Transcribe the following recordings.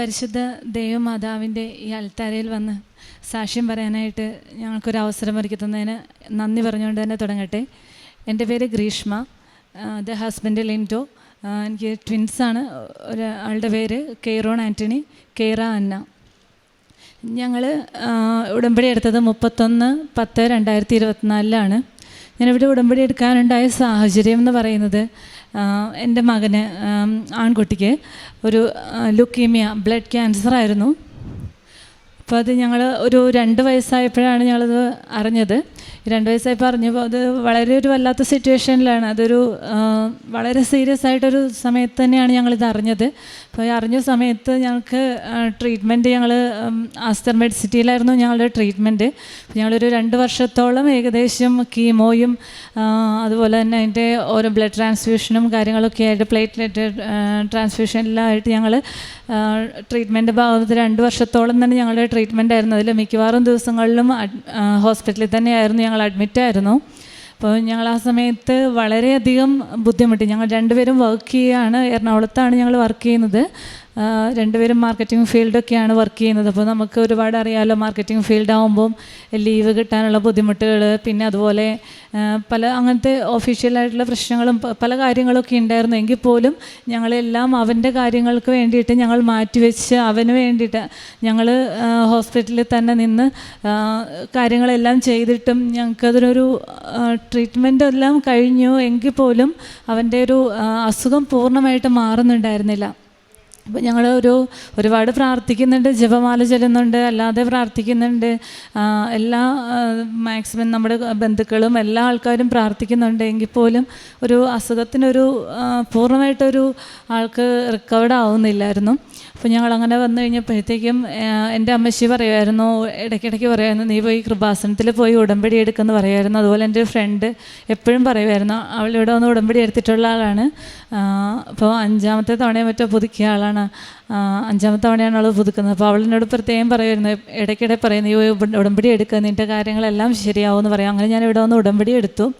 പരിശുദ്ധ ദൈവമാതാവിന്റെ ഈ അൽത്താരയിൽ വന്ന് സാക്ഷ്യം പറയാനായിട്ട് ഞങ്ങൾക്കൊരു അവസരം ഒരുക്കി തന്നതിന് നന്ദി പറഞ്ഞുകൊണ്ട് തന്നെ തുടങ്ങട്ടെ. എന്റെ പേര് ഗ്രീഷ്മ ദ ഹസ്ബൻഡ് ആ, എനിക്ക് ട്വിൻസാണ് ഒരാളുടെ പേര് കെയ്റോൺ ആന്റണി കെയ്റ അന്ന. ഞങ്ങൾ ഉടമ്പടി എടുത്തത് മുപ്പത്തൊന്ന് പത്ത് രണ്ടായിരത്തി ഇരുപത്തിനാലിലാണ്. ഞാനിവിടെ ഉടമ്പടി എടുക്കാനുണ്ടായ സാഹചര്യം എന്ന് പറയുന്നത് എന്റെ മകന് ആൺകുട്ടിക്ക് ഒരു ലുക്കീമിയ ബ്ലഡ് ക്യാൻസർ ആയിരുന്നു. അപ്പോൾ അത് ഞങ്ങൾ ഒരു രണ്ട് വയസ്സായപ്പോഴാണ് ഞങ്ങളത് അറിഞ്ഞത്. രണ്ട് വയസ്സായപ്പോൾ അറിഞ്ഞപ്പോൾ അത് വളരെ ഒരു വല്ലാത്ത സിറ്റുവേഷനിലാണ് അതൊരു വളരെ സീരിയസ് ആയിട്ടൊരു സമയത്ത് തന്നെയാണ് ഞങ്ങളിത് അറിഞ്ഞത്. അപ്പോൾ ഈ അറിഞ്ഞ സമയത്ത് ഞങ്ങൾക്ക് ട്രീറ്റ്മെന്റ് ഞങ്ങൾ ആസ്തർ മെഡ് സിറ്റിയിലായിരുന്നു ഞങ്ങളുടെ ട്രീറ്റ്മെന്റ് ഞങ്ങളൊരു രണ്ട് വർഷത്തോളം ഏകദേശം കീമോയും അതുപോലെ തന്നെ അതിന്റെ ഓരോ ബ്ലഡ് ട്രാൻസ്ഫ്യൂഷനും കാര്യങ്ങളൊക്കെ ആയിട്ട് പ്ലേറ്റ്ലെറ്റ് ട്രാൻസ്ഫ്യൂഷൻ എല്ലാം ആയിട്ട് ഞങ്ങൾ ട്രീറ്റ്മെന്റ് ഭാഗത്ത് രണ്ട് വർഷത്തോളം തന്നെ ഞങ്ങളുടെ ട്രീറ്റ്മെന്റ് ആയിരുന്നു. അതിൽ മിക്കവാറും ദിവസങ്ങളിലും ഹോസ്പിറ്റലിൽ തന്നെയായിരുന്നു ഞങ്ങൾ അഡ്മിറ്റ് ആയിരുന്നു. അപ്പോൾ ഞങ്ങൾ ആ സമയത്ത് വളരെയധികം ബുദ്ധിമുട്ടി. ഞങ്ങൾ രണ്ടുപേരും വർക്ക് ചെയ്യുകയാണ് എറണാകുളത്താണ് ഞങ്ങൾ വർക്ക് ചെയ്യുന്നത്. രണ്ടുപേരും മാർക്കറ്റിംഗ് ഫീൽഡൊക്കെയാണ് വർക്ക് ചെയ്യുന്നത്. അപ്പോൾ നമുക്ക് ഒരുപാട് അറിയാമല്ലോ മാർക്കറ്റിംഗ് ഫീൽഡ് ആകുമ്പം ലീവ് കിട്ടാനുള്ള ബുദ്ധിമുട്ടുകൾ പിന്നെ അതുപോലെ പല അങ്ങനത്തെ ഒഫീഷ്യലായിട്ടുള്ള പ്രശ്നങ്ങളും പല കാര്യങ്ങളൊക്കെ ഉണ്ടായിരുന്നു. എങ്കിൽ പോലും ഞങ്ങളെല്ലാം അവന്റെ കാര്യങ്ങൾക്ക് വേണ്ടിയിട്ട് ഞങ്ങൾ മാറ്റിവെച്ച് അവന് വേണ്ടിയിട്ട് ഞങ്ങൾ ഹോസ്പിറ്റലിൽ തന്നെ നിന്ന് കാര്യങ്ങളെല്ലാം ചെയ്തിട്ടും ഞങ്ങൾക്കതിനൊരു ട്രീറ്റ്മെന്റ് എല്ലാം കഴിഞ്ഞു. എങ്കിൽ പോലും അവന്റെ ഒരു അസുഖം പൂർണമായിട്ട് മാറുന്നുണ്ടായിരുന്നില്ല. അപ്പോൾ ഞങ്ങൾ ഒരു ഒരുപാട് പ്രാർത്ഥിക്കുന്നുണ്ട് ജപമാല ചെല്ലുന്നുണ്ട് അല്ലാതെ പ്രാർത്ഥിക്കുന്നുണ്ട്. എല്ലാ മാക്സിമം നമ്മുടെ ബന്ധുക്കളും എല്ലാ ആൾക്കാരും പ്രാർത്ഥിക്കുന്നുണ്ട്. എങ്കിൽ പോലും ഒരു അസുഖത്തിനൊരു പൂർണമായിട്ടൊരു ആൾക്ക് റിക്കവർഡ് ആവുന്നില്ലായിരുന്നു. അപ്പോൾ ഞങ്ങൾ അങ്ങനെ വന്നു കഴിഞ്ഞപ്പോഴത്തേക്കും എന്റെ അമ്മച്ചി പറയുമായിരുന്നു ഇടയ്ക്കിടയ്ക്ക് പറയുമായിരുന്നു നീ പോയി കൃപാസനത്തിൽ പോയി ഉടമ്പടി എടുക്കുമെന്ന് പറയുമായിരുന്നു. അതുപോലെ എന്റെ ഫ്രണ്ട് എപ്പോഴും പറയുമായിരുന്നു അവളിവിടെ വന്ന് ഉടമ്പടി എടുത്തിട്ടുള്ള ആളാണ്. അപ്പോൾ അഞ്ചാമത്തെ തവണയും മറ്റോ പുതുക്കിയ ആളാണ്. അഞ്ചാമത്തെ തവണയാണ് അവൾ പുതുക്കുന്നത്. അപ്പോൾ അവളിനോട് പ്രത്യേകം പറയുമായിരുന്നു ഇടയ്ക്കിടെ പറയുന്നു ഈ ഉട- ഉടമ്പടി എടുക്കുക നിന്റെ കാര്യങ്ങളെല്ലാം ശരിയാവും എന്ന് പറയും. അങ്ങനെ ഞാൻ ഇവിടെ വന്ന് ഉടമ്പടി എടുത്തു.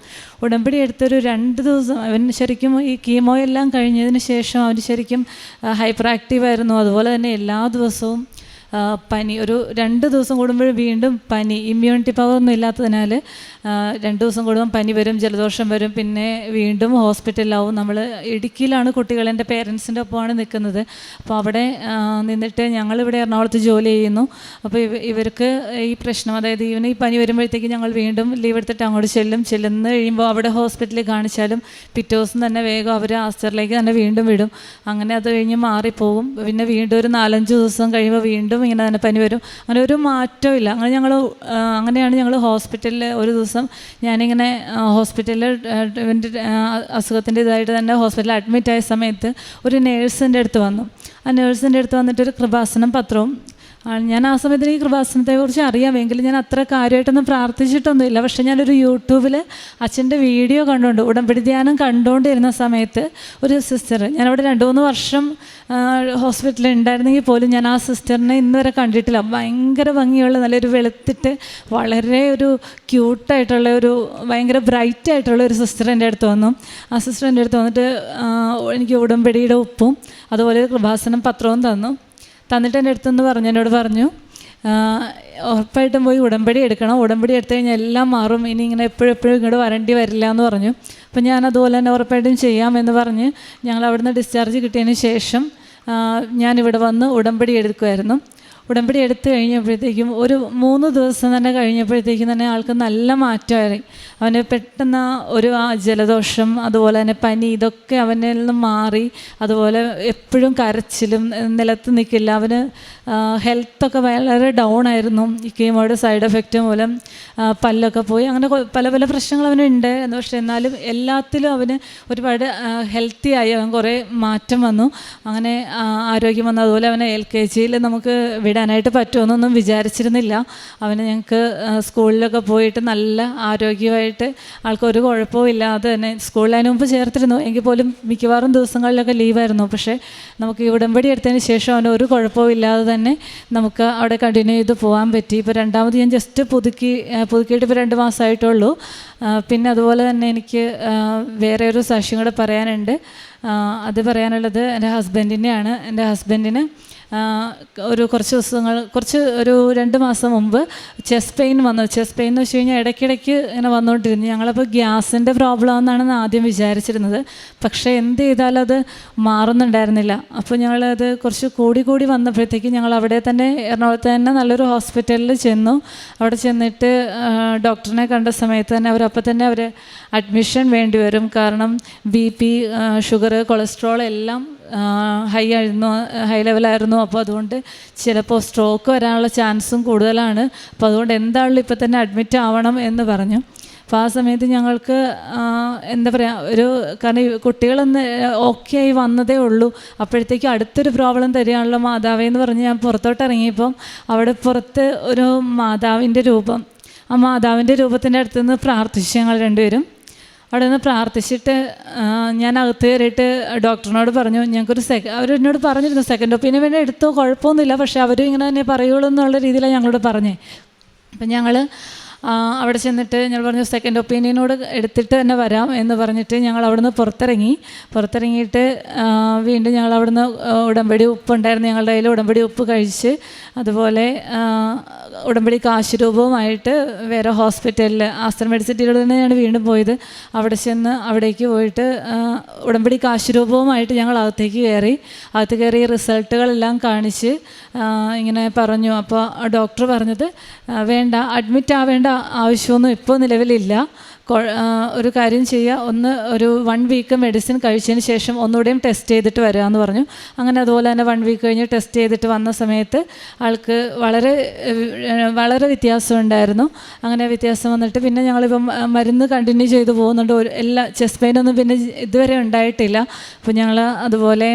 ഉടമ്പടി എടുത്തൊരു രണ്ട് ദിവസം അവൻ ശരിക്കും ഈ കീമോ എല്ലാം കഴിഞ്ഞതിന് ശേഷം അവന് ശരിക്കും ഹൈപ്പർ ആക്റ്റീവ് ആയിരുന്നു അതുപോലെ തന്നെ എല്ലാ ദിവസവും പനി. ഒരു രണ്ട് ദിവസം കൂടുമ്പോഴും വീണ്ടും പനി. ഇമ്മ്യൂണിറ്റി പവർ ഒന്നും ഇല്ലാത്തതിനാൽ രണ്ട് ദിവസം കൂടുമ്പോൾ പനി വരും ജലദോഷം വരും. പിന്നെ വീണ്ടും ഹോസ്പിറ്റലിലാവും നമ്മൾ ഇടുക്കിയിലാണ് കുട്ടികൾ. എന്റെ പേരൻസിന്റെ ഒപ്പമാണ് നിൽക്കുന്നത്. അപ്പോൾ അവിടെ നിന്നിട്ട് ഞങ്ങളിവിടെ എറണാകുളത്ത് ജോലി ചെയ്യുന്നു. അപ്പോൾ ഇവർക്ക് ഈ പ്രശ്നം അതായത് ഇവന് ഈ പനി വരുമ്പോഴത്തേക്ക് ഞങ്ങൾ വീണ്ടും ലീവ് എടുത്തിട്ട് അങ്ങോട്ട് ചെല്ലും. ചെല്ലുന്ന കഴിയുമ്പോൾ അവിടെ ഹോസ്പിറ്റലിൽ കാണിച്ചാലും പിറ്റേ ദിവസം തന്നെ വേഗം അവർ ആസ്റ്ററിലേക്ക് തന്നെ വീണ്ടും വിടും. അങ്ങനെ അത് കഴിഞ്ഞ് മാറിപ്പോകും പിന്നെ വീണ്ടും ഒരു നാലഞ്ച് ദിവസം കഴിയുമ്പോൾ വീണ്ടും ഇങ്ങനെ തന്നെ പനി വരും. അങ്ങനെ ഒരു മാറ്റവും ഇല്ല. അങ്ങനെ ഞങ്ങൾ അങ്ങനെയാണ് ഞങ്ങൾ ഹോസ്പിറ്റലിൽ ഒരു ദിവസം ഞാനിങ്ങനെ ഹോസ്പിറ്റലിൽ അസുഖത്തിന്റെ ഇതായിട്ട് തന്നെ ഹോസ്പിറ്റലിൽ അഡ്മിറ്റായ സമയത്ത് ഒരു നേഴ്സിന്റെ അടുത്ത് വന്നു. ആ നേഴ്സിന്റെ അടുത്ത് വന്നിട്ട് ഒരു കൃപാസനം പത്രവും ഞാൻ ആ സമയത്ത് ഈ കൃപാസനത്തെക്കുറിച്ച് അറിയാമെങ്കിലും ഞാൻ അത്ര കാര്യമായിട്ടൊന്നും പ്രാർത്ഥിച്ചിട്ടൊന്നുമില്ല. പക്ഷേ ഞാനൊരു യൂട്യൂബിൽ അച്ഛന്റെ വീഡിയോ കണ്ടുകൊണ്ട് ഉടമ്പടി ധ്യാനം കണ്ടുകൊണ്ടിരുന്ന സമയത്ത് ഒരു സിസ്റ്റർ ഞാനവിടെ രണ്ട് മൂന്ന് വർഷം ഹോസ്പിറ്റലിൽ ഉണ്ടായിരുന്നെങ്കിൽ പോലും ഞാൻ ആ സിസ്റ്ററിനെ ഇന്ന് വരെ കണ്ടിട്ടില്ല. ഭയങ്കര ഭംഗിയുള്ള നല്ലൊരു വെളുത്തിട്ട് വളരെ ഒരു ക്യൂട്ടായിട്ടുള്ള ഒരു ഭയങ്കര ബ്രൈറ്റ് ആയിട്ടുള്ള ഒരു സിസ്റ്റർ എന്റെ അടുത്ത് വന്നു. ആ സിസ്റ്റർ എന്റെ അടുത്ത് വന്നിട്ട് എനിക്ക് ഉടമ്പടിയുടെ ഉപ്പും അതുപോലെ കൃപാസനം പത്രവും തന്നു. തന്നിട്ട് എന്റെ അടുത്തുനിന്ന് പറഞ്ഞു എന്നോട് പറഞ്ഞു ഉറപ്പായിട്ടും പോയി ഉടമ്പടി എടുക്കണം. ഉടമ്പടി എടുത്തു കഴിഞ്ഞാൽ എല്ലാം മാറും. ഇനി ഇങ്ങനെ എപ്പോഴും എപ്പോഴും ഇങ്ങോട്ട് വരേണ്ടി വരില്ല എന്ന് പറഞ്ഞു. അപ്പം ഞാൻ അതുപോലെ തന്നെ ഉറപ്പായിട്ടും ചെയ്യാമെന്ന് പറഞ്ഞ് ഞങ്ങൾ അവിടുന്ന് ഡിസ്ചാർജ് കിട്ടിയതിന് ശേഷം ഞാനിവിടെ വന്ന് ഉടമ്പടി എടുക്കുമായിരുന്നു ഉടമ്പടി എടുത്തു കഴിഞ്ഞപ്പോഴത്തേക്കും ഒരു മൂന്ന് ദിവസം തന്നെ കഴിഞ്ഞപ്പോഴത്തേക്കും തന്നെ ആൾക്ക് നല്ല മാറ്റമായി. അവന് പെട്ടെന്ന് ഒരു ആ ജലദോഷം അതുപോലെ തന്നെ പനി ഇതൊക്കെ അവനിൽ നിന്ന് മാറി. അതുപോലെ എപ്പോഴും കരച്ചിലും നിലത്ത് നിൽക്കില്ല. അവന് ഹെൽത്തൊക്കെ വളരെ ഡൗൺ ആയിരുന്നു. ഈ കീമോയുടെ സൈഡ് എഫക്റ്റ് മൂലം. പല്ലൊക്കെ പോയി. അങ്ങനെ പല പല പ്രശ്നങ്ങൾ അവനുണ്ട്. എന്ന് പക്ഷേ എന്നാലും എല്ലാത്തിലും അവന് ഒരുപാട് ഹെൽത്തി ആയി അവൻ കുറേ മാറ്റം വന്നു. അങ്ങനെ ആരോഗ്യം വന്നു. അതുപോലെ അവനെ എൽ കെ ജിയിൽ നമുക്ക് വിടാനായിട്ട് പറ്റുമെന്നൊന്നും വിചാരിച്ചിരുന്നില്ല. അവന് ഞങ്ങൾക്ക് സ്കൂളിലൊക്കെ പോയിട്ട് നല്ല ആരോഗ്യമായിട്ട് ആൾക്കൊരു കുഴപ്പവും ഇല്ലാതെ തന്നെ സ്കൂളിൽ അതിന് മുമ്പ് ചേർത്തിരുന്നു. എങ്കിൽ പോലും മിക്കവാറും ദിവസങ്ങളിലൊക്കെ ലീവായിരുന്നു. പക്ഷേ നമുക്ക് ഈ ഉടമ്പടി എടുത്തതിന് ശേഷം അവന് ഒരു കുഴപ്പവും ഇല്ലാതെ തന്നെ നമുക്ക് അവിടെ കണ്ടിന്യൂ ചെയ്ത് പോകാൻ പറ്റി. ഇപ്പോൾ രണ്ടാമത് ഞാൻ ജസ്റ്റ് പുതുക്കി പുതുക്കിയിട്ട് ഇപ്പോൾ രണ്ട് മാസമായിട്ടുള്ളൂ പിന്നെ അതുപോലെ തന്നെ എനിക്ക് വേറെ ഒരു സാക്ഷ്യം കൂടെ പറയാനുണ്ട്. അത് പറയാനുള്ളത് എന്റെ ഹസ്ബൻഡിനെയാണ്. എന്റെ ഹസ്ബൻഡിന് ഒരു കുറച്ച് ദിവസങ്ങൾ കുറച്ച് ഒരു രണ്ട് മാസം മുമ്പ് ചെസ്റ്റ് പെയിൻ വന്നു. ചെസ്റ്റ് പെയിൻ എന്ന് വെച്ച് കഴിഞ്ഞാൽ ഇടയ്ക്കിടയ്ക്ക് ഇങ്ങനെ വന്നുകൊണ്ടിരുന്നു. ഞങ്ങളപ്പോൾ ഗ്യാസിന്റെ പ്രോബ്ലം എന്നാണ് ആദ്യം വിചാരിച്ചിരുന്നത്. പക്ഷേ എന്ത് ചെയ്താലും അത് മാറുന്നുണ്ടായിരുന്നില്ല. അപ്പോൾ ഞങ്ങളത് കുറച്ച് കൂടി കൂടി വന്നപ്പോഴത്തേക്ക് ഞങ്ങൾ അവിടെ തന്നെ എറണാകുളത്ത് തന്നെ നല്ലൊരു ഹോസ്പിറ്റലിൽ ചെന്നു. അവിടെ ചെന്നിട്ട് ഡോക്ടറിനെ കണ്ട സമയത്ത് തന്നെ അവർ അപ്പോൾ തന്നെ അവർ അഡ്മിഷൻ വേണ്ടി വരും. കാരണം ബി പി ഷുഗർ കൊളസ്ട്രോൾ എല്ലാം ഹൈ ആയിരുന്നു ഹൈ ലെവലായിരുന്നു അപ്പോൾ അതുകൊണ്ട് ചിലപ്പോൾ സ്ട്രോക്ക് വരാനുള്ള ചാൻസും കൂടുതലാണ്. അപ്പോൾ അതുകൊണ്ട് എന്താണല്ലോ ഇപ്പോൾ തന്നെ അഡ്മിറ്റ് ആവണം എന്ന് പറഞ്ഞു. അപ്പോൾ ആ സമയത്ത് ഞങ്ങൾക്ക് എന്താ പറയുക ഒരു കാരണം കുട്ടികളൊന്ന് ഓക്കെ ആയി വന്നതേ ഉള്ളൂ. അപ്പോഴത്തേക്കും അടുത്തൊരു പ്രോബ്ലം തരികയാണല്ലോ മാതാവേ എന്ന് പറഞ്ഞ് ഞാൻ പുറത്തോട്ട് ഇറങ്ങിയപ്പം അവിടെ പുറത്ത് ഒരു മാതാവിന്റെ രൂപം ആ മാതാവിന്റെ രൂപത്തിന്റെ അടുത്ത് നിന്ന് പ്രാർത്ഥിച്ചു ഞങ്ങൾ രണ്ടുപേരും. അവിടെ നിന്ന് പ്രാർത്ഥിച്ചിട്ട് ഞാൻ അകത്ത് കയറിയിട്ട് ഡോക്ടറിനോട് പറഞ്ഞു ഞങ്ങൾക്കൊരു സെക്ക അവരെന്നോട് പറഞ്ഞിരുന്നു സെക്കൻഡ് ഒപ്പീനിയൻ വേണ്ടി എടുത്തോ കുഴപ്പമൊന്നുമില്ല പക്ഷേ അവരും ഇങ്ങനെ തന്നെ പറയുള്ളൂ എന്നുള്ള രീതിയിലാണ് ഞങ്ങളോട് പറഞ്ഞേ. അപ്പം ഞങ്ങൾ അവിടെ ചെന്നിട്ട് ഞങ്ങൾ പറഞ്ഞു സെക്കൻഡ് ഒപ്പീനിയനോട് എടുത്തിട്ട് തന്നെ വരാം എന്ന് പറഞ്ഞിട്ട് ഞങ്ങൾ അവിടുന്ന് പുറത്തിറങ്ങി. പുറത്തിറങ്ങിയിട്ട് വീണ്ടും ഞങ്ങൾ അവിടുന്ന് ഉടമ്പടി ഉപ്പ് ഉണ്ടായിരുന്നു. ഞങ്ങളുടെ കയ്യിൽ ഉടമ്പടി ഉപ്പ് കഴിച്ച് അതുപോലെ ഉടമ്പടി ഉടമ്പടി കാശുരൂപവുമായിട്ട് വേറെ ഹോസ്പിറ്റലിൽ ആസ്റ്റർ മെഡിസിറ്റിയിൽ തന്നെയാണ് വീണ്ടും പോയത്. അവിടെ ചെന്ന് അവിടേക്ക് പോയിട്ട് ഉടമ്പടി ഉടമ്പടി കാശുരൂപവുമായിട്ട് ഞങ്ങൾ അകത്തേക്ക് കയറി. അകത്ത് കയറി റിസൾട്ടുകളെല്ലാം കാണിച്ച് ഇങ്ങനെ പറഞ്ഞു. അപ്പോൾ ഡോക്ടർ പറഞ്ഞത് വേണ്ട അഡ്മിറ്റ് ആവേണ്ട ആവശ്യമൊന്നും ഇപ്പോൾ നിലവിലില്ല. ഒരു കാര്യം ചെയ്യുക. ഒന്ന് ഒരു വൺ വീക്ക് മെഡിസിൻ കഴിച്ചതിന് ശേഷം ഒന്നുകൂടെയും ടെസ്റ്റ് ചെയ്തിട്ട് വരിക എന്ന് പറഞ്ഞു. അങ്ങനെ അതുപോലെ തന്നെ വൺ വീക്ക് കഴിഞ്ഞ് ടെസ്റ്റ് ചെയ്തിട്ട് വന്ന സമയത്ത് ആൾക്ക് വളരെ വളരെ വ്യത്യാസം ഉണ്ടായിരുന്നു. അങ്ങനെ വ്യത്യാസം വന്നിട്ട് പിന്നെ ഞങ്ങളിപ്പം മരുന്ന് കണ്ടിന്യൂ ചെയ്ത് പോകുന്നുണ്ട്. ഒരു എല്ലാ ചെസ്റ്റ് പെയിനൊന്നും പിന്നെ ഇതുവരെ ഉണ്ടായിട്ടില്ല. അപ്പോൾ ഞങ്ങൾ അതുപോലെ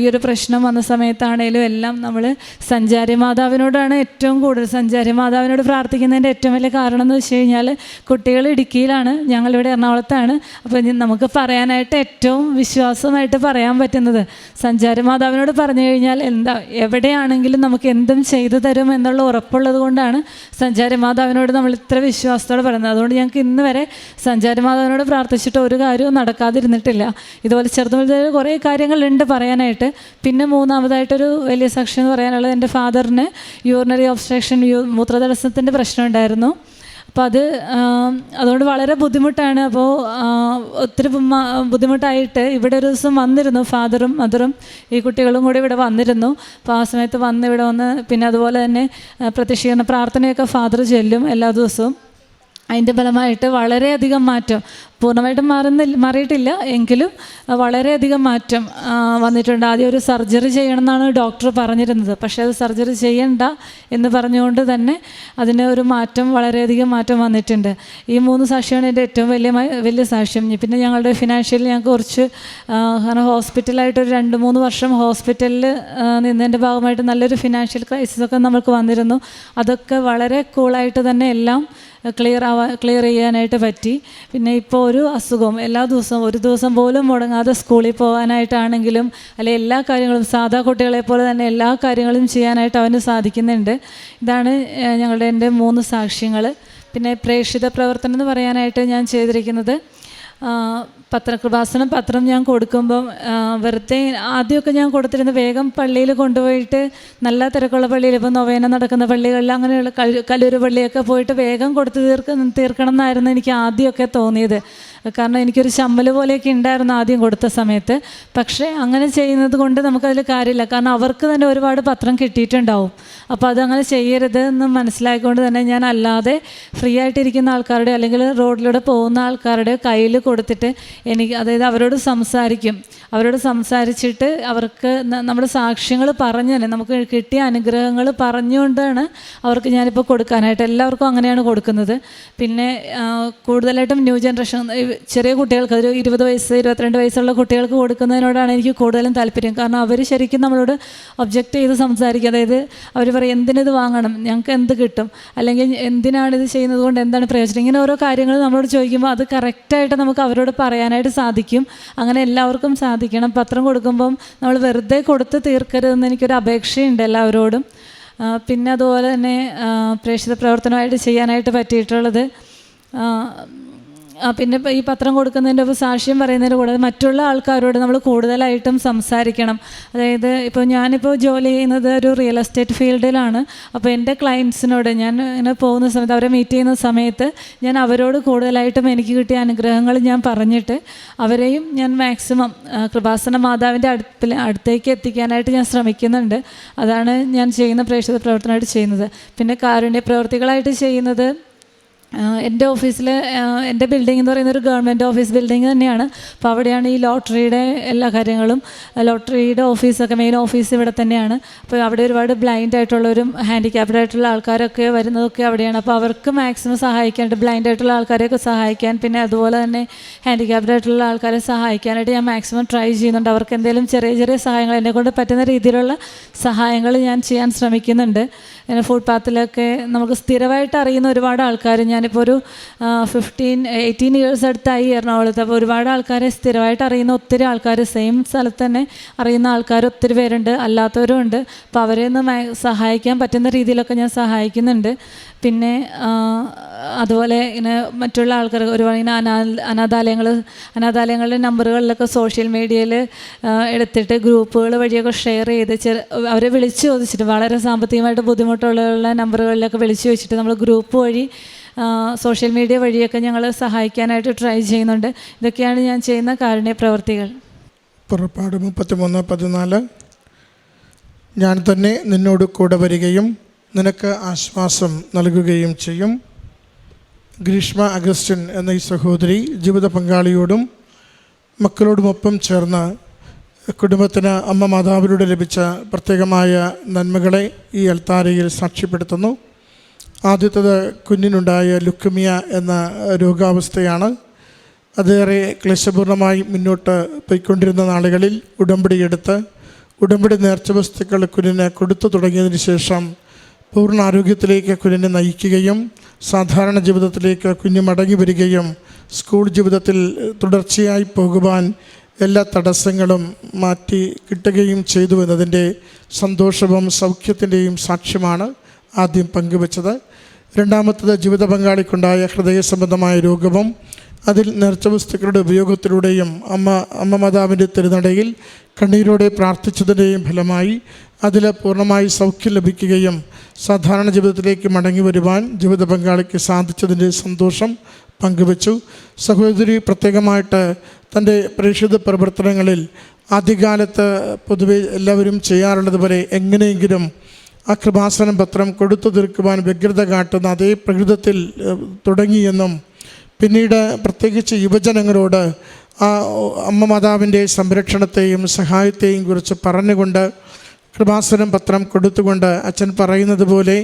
ഈ ഒരു പ്രശ്നം വന്ന സമയത്താണേലും എല്ലാം നമ്മൾ സഞ്ചാരി മാതാവിനോടാണ് ഏറ്റവും കൂടുതൽ സഞ്ചാരി മാതാവിനോട് പ്രാർത്ഥിക്കുന്നതിന്റെ ഏറ്റവും വലിയ കാരണം എന്ന് വെച്ച് കഴിഞ്ഞാൽ കുട്ടികൾ ഇടുക്കിയിലാണ്. ഞങ്ങളിവിടെ എറണാകുളത്താണ്. അപ്പോൾ ഇനി നമുക്ക് പറയാനായിട്ട് ഏറ്റവും വിശ്വാസമായിട്ട് പറയാൻ പറ്റുന്നത് സഞ്ചാരമാതാവിനോട് പറഞ്ഞു കഴിഞ്ഞാൽ എന്താ എവിടെയാണെങ്കിലും നമുക്ക് എന്തും ചെയ്തു തരും എന്നുള്ള ഉറപ്പുള്ളത് കൊണ്ടാണ് സഞ്ചാരമാതാവിനോട് നമ്മൾ ഇത്ര വിശ്വാസത്തോടെ പറയുന്നത്. അതുകൊണ്ട് ഞങ്ങൾക്ക് ഇന്ന് വരെ സഞ്ചാരമാതാവിനോട് പ്രാർത്ഥിച്ചിട്ട് ഒരു കാര്യവും നടക്കാതിരുന്നിട്ടില്ല. ഇതുപോലെ ചെറുത് വലുതായ കുറേ കാര്യങ്ങളുണ്ട് പറയാനായിട്ട്. പിന്നെ മൂന്നാമതായിട്ടൊരു വലിയ സാക്ഷ്യം എന്ന് പറയാനുള്ളത് എന്റെ ഫാദറിന് യൂറിനറി ഒബ്സ്ട്രക്ഷൻ യൂ മൂത്രതടസ്സത്തിന്റെ പ്രശ്നം ഉണ്ടായിരുന്നു. അപ്പോൾ അത് അതുകൊണ്ട് വളരെ ബുദ്ധിമുട്ടാണ്. അപ്പോൾ ഒത്തിരി ബുദ്ധിമുട്ടായിട്ട് ഇവിടെ ഒരു ദിവസം വന്നിരുന്നു. ഫാദറും മദറും ഈ കുട്ടികളും കൂടി ഇവിടെ വന്നിരുന്നു. അപ്പോൾ ആ സമയത്ത് വന്ന് ഇവിടെ വന്ന് പിന്നെ അതുപോലെ തന്നെ പ്രത്യക്ഷീകരണ പ്രാർത്ഥനയൊക്കെ ഫാദർ ചെല്ലും എല്ലാ ദിവസവും. അതിന്റെ ഫലമായിട്ട് വളരെയധികം മാറ്റം പൂർണമായിട്ടും മാറുന്നില്ല മാറിയിട്ടില്ല. എങ്കിലും വളരെയധികം മാറ്റം വന്നിട്ടുണ്ട്. ആദ്യം ഒരു സർജറി ചെയ്യണം എന്നാണ് ഡോക്ടർ പറഞ്ഞിരുന്നത്. പക്ഷേ അത് സർജറി ചെയ്യണ്ട എന്ന് പറഞ്ഞുകൊണ്ട് തന്നെ അതിന് ഒരു മാറ്റം വളരെയധികം മാറ്റം വന്നിട്ടുണ്ട്. ഈ മൂന്ന് സാക്ഷിയാണ് എന്റെ ഏറ്റവും വലിയ വലിയ സാക്ഷ്യം. പിന്നെ ഞങ്ങളുടെ ഫിനാൻഷ്യലി ഞങ്ങൾക്ക് കുറച്ച് കാരണം ഹോസ്പിറ്റലായിട്ട് ഒരു രണ്ട് മൂന്ന് വർഷം ഹോസ്പിറ്റലിൽ നിന്നതിന്റെ ഭാഗമായിട്ട് നല്ലൊരു ഫിനാൻഷ്യൽ ക്രൈസിസ് ഒക്കെ നമുക്ക് വന്നിരുന്നു. അതൊക്കെ വളരെ കൂളായിട്ട് തന്നെ എല്ലാം ക്ലിയർ ആവാ ക്ലിയർ ചെയ്യാനായിട്ട് പറ്റി. പിന്നെ ഇപ്പോൾ ഒരു അസുഖവും എല്ലാ ദിവസവും ഒരു ദിവസം പോലും മുടങ്ങാതെ സ്കൂളിൽ പോകാനായിട്ടാണെങ്കിലും അല്ലെ എല്ലാ കാര്യങ്ങളും സാധാ കുട്ടികളെ പോലെ തന്നെ എല്ലാ കാര്യങ്ങളും ചെയ്യാനായിട്ട് അവന് സാധിക്കുന്നുണ്ട്. ഇതാണ് ഞങ്ങളുടെ എന്റെ മൂന്ന് സാക്ഷ്യങ്ങൾ പിന്നെ പ്രേക്ഷിത പ്രവർത്തനം എന്ന് പറയാനായിട്ട് ഞാൻ ചെയ്തിരിക്കുന്നത്. പത്രകൃപാസനം പത്രം ഞാൻ കൊടുക്കുമ്പം വെറുതെ ആദ്യമൊക്കെ ഞാൻ കൊടുത്തിരുന്ന വേഗം പള്ളിയിൽ കൊണ്ടുപോയിട്ട് നല്ല തിരക്കുള്ള പള്ളിയിൽ ഇപ്പോൾ നൊവേന നടക്കുന്ന പള്ളികളിൽ അങ്ങനെയുള്ള കല്ലു കല്ലൂർ പള്ളിയൊക്കെ പോയിട്ട് വേഗം കൊടുത്ത് തീർക്ക തീർക്കണം എന്നായിരുന്നു എനിക്ക് ആദ്യമൊക്കെ തോന്നിയത്. കാരണം എനിക്കൊരു ചമ്മൽ പോലെയൊക്കെ ഉണ്ടായിരുന്നു ആദ്യം കൊടുത്ത സമയത്ത്. പക്ഷേ അങ്ങനെ ചെയ്യുന്നത് കൊണ്ട് നമുക്കതിൽ കാര്യമില്ല. കാരണം അവർക്ക് തന്നെ ഒരുപാട് പത്രം കിട്ടിയിട്ടുണ്ടാവും. അപ്പോൾ അതങ്ങനെ ചെയ്യരുത് എന്ന് മനസ്സിലായിക്കൊണ്ട് തന്നെ ഞാൻ അല്ലാതെ ഫ്രീ ആയിട്ടിരിക്കുന്ന ആൾക്കാരുടെ അല്ലെങ്കിൽ റോഡിലൂടെ പോകുന്ന ആൾക്കാരുടെ കയ്യിൽ കൊടുത്തിട്ട് എനിക്ക് അതായത് അവരോട് സംസാരിക്കും. അവരോട് സംസാരിച്ചിട്ട് അവർക്ക് നമ്മുടെ സാക്ഷ്യങ്ങൾ പറഞ്ഞു തന്നെ. നമുക്ക് കിട്ടിയ അനുഗ്രഹങ്ങൾ പറഞ്ഞുകൊണ്ടാണ് അവർക്ക് ഞാനിപ്പോൾ കൊടുക്കാനായിട്ട് എല്ലാവർക്കും അങ്ങനെയാണ് കൊടുക്കുന്നത്. പിന്നെ കൂടുതലായിട്ടും ന്യൂ ജനറേഷൻ ചെറിയ കുട്ടികൾക്ക് ഒരു ഇരുപത് വയസ്സ് ഇരുപത്തിരണ്ട് വയസ്സുള്ള കുട്ടികൾക്ക് കൊടുക്കുന്നതിനോടാണ് എനിക്ക് കൂടുതലും താല്പര്യം. കാരണം അവർ ശരിക്കും നമ്മളോട് ഒബ്ജക്റ്റ് ചെയ്ത് സംസാരിക്കുക അതായത് അവർ പറയും എന്തിനിത് വാങ്ങണം? ഞങ്ങൾക്ക് എന്ത് കിട്ടും? അല്ലെങ്കിൽ എന്തിനാണ് ഇത് ചെയ്യുന്നത് കൊണ്ട് എന്താണ് പ്രയോജനം? ഇങ്ങനെ ഓരോ കാര്യങ്ങൾ നമ്മളോട് ചോദിക്കുമ്പോൾ അത് കറക്റ്റായിട്ട് നമുക്ക് അവരോട് പറയാനായിട്ട് സാധിക്കും. അങ്ങനെ എല്ലാവർക്കും സാധിക്കണം. പത്രം കൊടുക്കുമ്പം നമ്മൾ വെറുതെ കൊടുത്ത് തീർക്കരുതെന്ന് എനിക്കൊരു അപേക്ഷയുണ്ട് എല്ലാവരോടും. പിന്നെ അതുപോലെ തന്നെ പ്രേക്ഷിത പ്രവർത്തനമായിട്ട് ചെയ്യാനായിട്ട് പറ്റിയിട്ടുള്ളത് പിന്നെ ഈ പത്രം കൊടുക്കുന്നതിന്റെ ഒപ്പം സാക്ഷ്യം പറയുന്നതിന്റെ കൂടാതെ മറ്റുള്ള ആൾക്കാരോട് നമ്മൾ കൂടുതലായിട്ടും സംസാരിക്കണം. അതായത് ഇപ്പോൾ ഞാനിപ്പോൾ ജോലി ചെയ്യുന്നത് ഒരു റിയൽ എസ്റ്റേറ്റ് ഫീൽഡിലാണ്. അപ്പോൾ എന്റെ ക്ലയൻസിനോട് ഞാൻ ഇങ്ങനെ പോകുന്ന സമയത്ത് അവരെ മീറ്റ് ചെയ്യുന്ന സമയത്ത് ഞാൻ അവരോട് കൂടുതലായിട്ടും എനിക്ക് കിട്ടിയ അനുഗ്രഹങ്ങൾ ഞാൻ പറഞ്ഞിട്ട് അവരെയും ഞാൻ മാക്സിമം കൃപാസന മാതാവിന്റെ അടുപ്പിൽ അടുത്തേക്ക് എത്തിക്കാനായിട്ട് ഞാൻ ശ്രമിക്കുന്നുണ്ട്. അതാണ് ഞാൻ ചെയ്യുന്ന പ്രേക്ഷിത പ്രവർത്തനമായിട്ട് ചെയ്യുന്നത്. പിന്നെ കാരുണ്യ പ്രവർത്തികളായിട്ട് ചെയ്യുന്നത് എന്റെ ഓഫീസിൽ എന്റെ ബിൽഡിംഗ് എന്ന് പറയുന്ന ഒരു ഗവൺമെന്റ് ഓഫീസ് ബിൽഡിംഗ് തന്നെയാണ്. അപ്പോൾ അവിടെയാണ് ഈ ലോട്ടറിയുടെ എല്ലാ കാര്യങ്ങളും ലോട്ടറിയുടെ ഓഫീസൊക്കെ മെയിൻ ഓഫീസ് ഇവിടെ തന്നെയാണ്. അപ്പോൾ അവിടെ ഒരുപാട് ബ്ലൈൻഡ് ആയിട്ടുള്ളവരും ഹാൻഡിക്യാപ്ഡ് ആയിട്ടുള്ള ആൾക്കാരൊക്കെ വരുന്നതൊക്കെ അവിടെയാണ്. അപ്പോൾ അവർക്ക് മാക്സിമം സഹായിക്കാനായിട്ട് ബ്ലൈൻഡ് ആയിട്ടുള്ള ആൾക്കാരെയൊക്കെ സഹായിക്കാൻ പിന്നെ അതുപോലെ തന്നെ ഹാൻഡിക്യാപ്ഡ് ആയിട്ടുള്ള ആൾക്കാരെ സഹായിക്കാനായിട്ട് ഞാൻ മാക്സിമം ട്രൈ ചെയ്യുന്നുണ്ട്. അവർക്ക് എന്തെങ്കിലും ചെറിയ ചെറിയ സഹായങ്ങൾ എന്നെ കൊണ്ട് പറ്റുന്ന രീതിയിലുള്ള സഹായങ്ങൾ ഞാൻ ചെയ്യാൻ ശ്രമിക്കുന്നുണ്ട്. പിന്നെ ഫുട്പാത്തിലൊക്കെ നമുക്ക് സ്ഥിരമായിട്ട് അറിയുന്ന ഒരുപാട് ആൾക്കാർ ഞാനിപ്പോൾ ഒരു ഫിഫ്റ്റീൻ എയ്റ്റീൻ ഇയേഴ്സ് അടുത്തായി എറണാകുളത്ത്. അപ്പോൾ ഒരുപാട് ആൾക്കാരെ സ്ഥിരമായിട്ട് അറിയുന്ന ഒത്തിരി ആൾക്കാർ സെയിം സ്ഥലത്ത് തന്നെ അറിയുന്ന ആൾക്കാർ ഒത്തിരി പേരുണ്ട് അല്ലാത്തവരും ഉണ്ട്. അപ്പോൾ അവരെ ഒന്ന് സഹായിക്കാൻ പറ്റുന്ന രീതിയിലൊക്കെ ഞാൻ സഹായിക്കുന്നുണ്ട്. പിന്നെ അതുപോലെ ഇങ്ങനെ മറ്റുള്ള ആൾക്കാർ ഒരുപാട് ഇങ്ങനെ അനാ അനാഥാലയങ്ങൾ അനാഥാലയങ്ങളുടെ നമ്പറുകളിലൊക്കെ സോഷ്യൽ മീഡിയയിൽ എടുത്തിട്ട് ഗ്രൂപ്പുകൾ വഴിയൊക്കെ ഷെയർ ചെയ്ത് ചെറു അവരെ വിളിച്ച് ചോദിച്ചിട്ട് വളരെ സാമ്പത്തികമായിട്ട് ബുദ്ധിമുട്ടുള്ള നമ്പറുകളിലൊക്കെ വിളിച്ചു ചോദിച്ചിട്ട് നമ്മൾ ഗ്രൂപ്പ് വഴി സോഷ്യൽ മീഡിയ വഴിയൊക്കെ ഞങ്ങൾ സഹായിക്കാനായിട്ട് ട്രൈ ചെയ്യുന്നുണ്ട്. ഇതൊക്കെയാണ് ഞാൻ ചെയ്യുന്ന കാരുണ്യ പ്രവർത്തികൾ. പുറപ്പാട് മുപ്പത്തിമൂന്ന് പതിനാല്. ഞാൻ തന്നെ നിന്നോട് കൂടെ വരികയും നിനക്ക് ആശ്വാസം നൽകുകയും ചെയ്യും. ഗ്രീഷ്മ അഗസ്റ്റിൻ എന്ന ഈ സഹോദരി ജീവിത പങ്കാളിയോടും മക്കളോടുമൊപ്പം ചേർന്ന് കുടുംബത്തിന് അമ്മ മാതാവിലൂടെ ലഭിച്ച പ്രത്യേകമായ നന്മകളെ ഈ അൽത്താരയിൽ സാക്ഷ്യപ്പെടുത്തുന്നു. ആദ്യത്തത് കുഞ്ഞിനുണ്ടായ ലുക്കമിയ എന്ന രോഗാവസ്ഥയാണ്. അതേറെ ക്ലേശപൂർണമായി മുന്നോട്ട് പോയിക്കൊണ്ടിരുന്ന നാളുകളിൽ ഉടമ്പടിയെടുത്ത് ഉടമ്പടി നേർച്ച വസ്തുക്കൾ കുഞ്ഞിന് കൊടുത്തു തുടങ്ങിയതിന് ശേഷം പൂർണ ആരോഗ്യത്തിലേക്ക് കുഞ്ഞിനെ നയിക്കുകയും സാധാരണ ജീവിതത്തിലേക്ക് കുഞ്ഞ് മടങ്ങി വരികയും സ്കൂൾ ജീവിതത്തിൽ തുടർച്ചയായി പോകുവാൻ എല്ലാ തടസ്സങ്ങളും മാറ്റി കിട്ടുകയും ചെയ്തു എന്നതിന്റെ സന്തോഷവും സൗഖ്യത്തിന്റെയും സാക്ഷ്യമാണ് ആദ്യം പങ്കുവച്ചത്. രണ്ടാമത്തത് ജീവിത പങ്കാളിക്കുണ്ടായ ഹൃദയ സംബന്ധമായ രോഗവും അതിൽ നേർച്ച വസ്തുക്കളുടെ ഉപയോഗത്തിലൂടെയും അമ്മ അമ്മ മാതാവിന്റെ തിരുനടയിൽ കണ്ണീരോടെ പ്രാർത്ഥിച്ചതിന്റെയും ഫലമായി അതിൽ പൂർണമായി സൗഖ്യം ലഭിക്കുകയും സാധാരണ ജീവിതത്തിലേക്ക് മടങ്ങി വരുവാൻ ജീവിത പങ്കാളിക്ക് സാധിച്ചതിന്റെ സന്തോഷം പങ്കുവച്ചു. സഹോദരി പ്രത്യേകമായിട്ട് തന്റെ പ്രേക്ഷിത പ്രവർത്തനങ്ങളിൽ ആദ്യകാലത്ത് പൊതുവെ എല്ലാവരും ചെയ്യാറുള്ളതുപോലെ എങ്ങനെയെങ്കിലും ആ കൃപാസനം പത്രം കൊടുത്തു തീർക്കുവാൻ വ്യഗ്രത കാട്ടുന്ന അതേ പ്രകൃതത്തിൽ തുടങ്ങിയെന്നും പിന്നീട് പ്രത്യേകിച്ച് യുവജനങ്ങളോട് ആ അമ്മ മാതാവിന്റെ സംരക്ഷണത്തെയും സഹായത്തെയും കുറിച്ച് പറഞ്ഞുകൊണ്ട് കൃപാസനം പത്രം കൊടുത്തുകൊണ്ട് അച്ഛൻ പറയുന്നത് പോലെ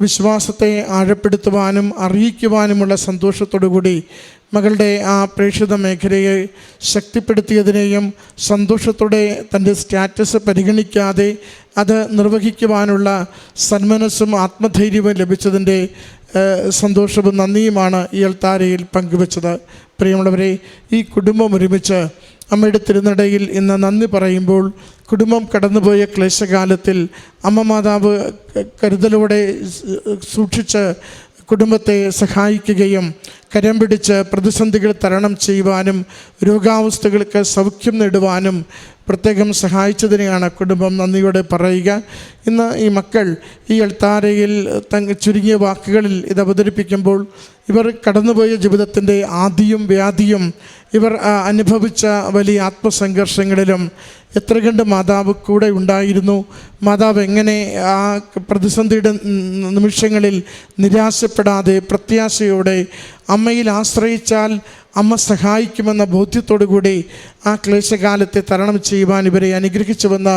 വിശ്വാസത്തെ ആഴപ്പെടുത്തുവാനും അറിയിക്കുവാനുമുള്ള സന്തോഷത്തോടുകൂടി മകളുടെ ആ പ്രേക്ഷിത മേഖലയെ ശക്തിപ്പെടുത്തിയതിനെയും സന്തോഷത്തോടെ തന്റെ സ്റ്റാറ്റസ് പരിഗണിക്കാതെ അത് നിർവഹിക്കുവാനുള്ള സന്മനസ്സും ആത്മധൈര്യവും ലഭിച്ചതിന്റെ സന്തോഷവും നന്ദിയുമാണ് ഈ അൾത്താരയിൽ പങ്കുവച്ചത്. പ്രിയമുള്ളവരെ ഈ കുടുംബം ഒരുമിച്ച് അമ്മയുടെ തിരുനടയിൽ ഇന്ന് നന്ദി പറയുമ്പോൾ കുടുംബം കടന്നുപോയ ക്ലേശകാലത്തിൽ അമ്മ മാതാവ് കരുതലോടെ സൂക്ഷിച്ച് കുടുംബത്തെ സഹായിക്കുകയും കരം പിടിച്ച് പ്രതിസന്ധികൾ തരണം ചെയ്യുവാനും രോഗാവസ്ഥകൾക്ക് സൗഖ്യം നേടുവാനും പ്രത്യേകം സഹായിച്ചതിനെയാണ് കുടുംബം നന്ദിയോടെ പറയുക. ഇന്ന് ഈ മക്കൾ ഈ അൾത്താരയിൽ തങ്ങ ചുരുങ്ങിയ വാക്കുകളിൽ ഇത് അവതരിപ്പിക്കുമ്പോൾ ഇവർ കടന്നുപോയ ജീവിതത്തിന്റെ ആദിയും വ്യാധിയും ഇവർ അനുഭവിച്ച വലിയ ആത്മസംഘർഷങ്ങളിലും എത്ര കണ്ട് മാതാവ് കൂടെ ഉണ്ടായിരുന്നു? മാതാവ് എങ്ങനെ ആ പ്രതിസന്ധിയുടെ നിമിഷങ്ങളിൽ നിരാശപ്പെടാതെ പ്രത്യാശയോടെ അമ്മയിൽ ആശ്രയിച്ചാൽ അമ്മ സഹായിക്കുമെന്ന ബോധ്യത്തോടു കൂടി ആ ക്ലേശകാലത്തെ തരണം ചെയ്യുവാൻ ഇവരെ അനുഗ്രഹിച്ചുവെന്ന്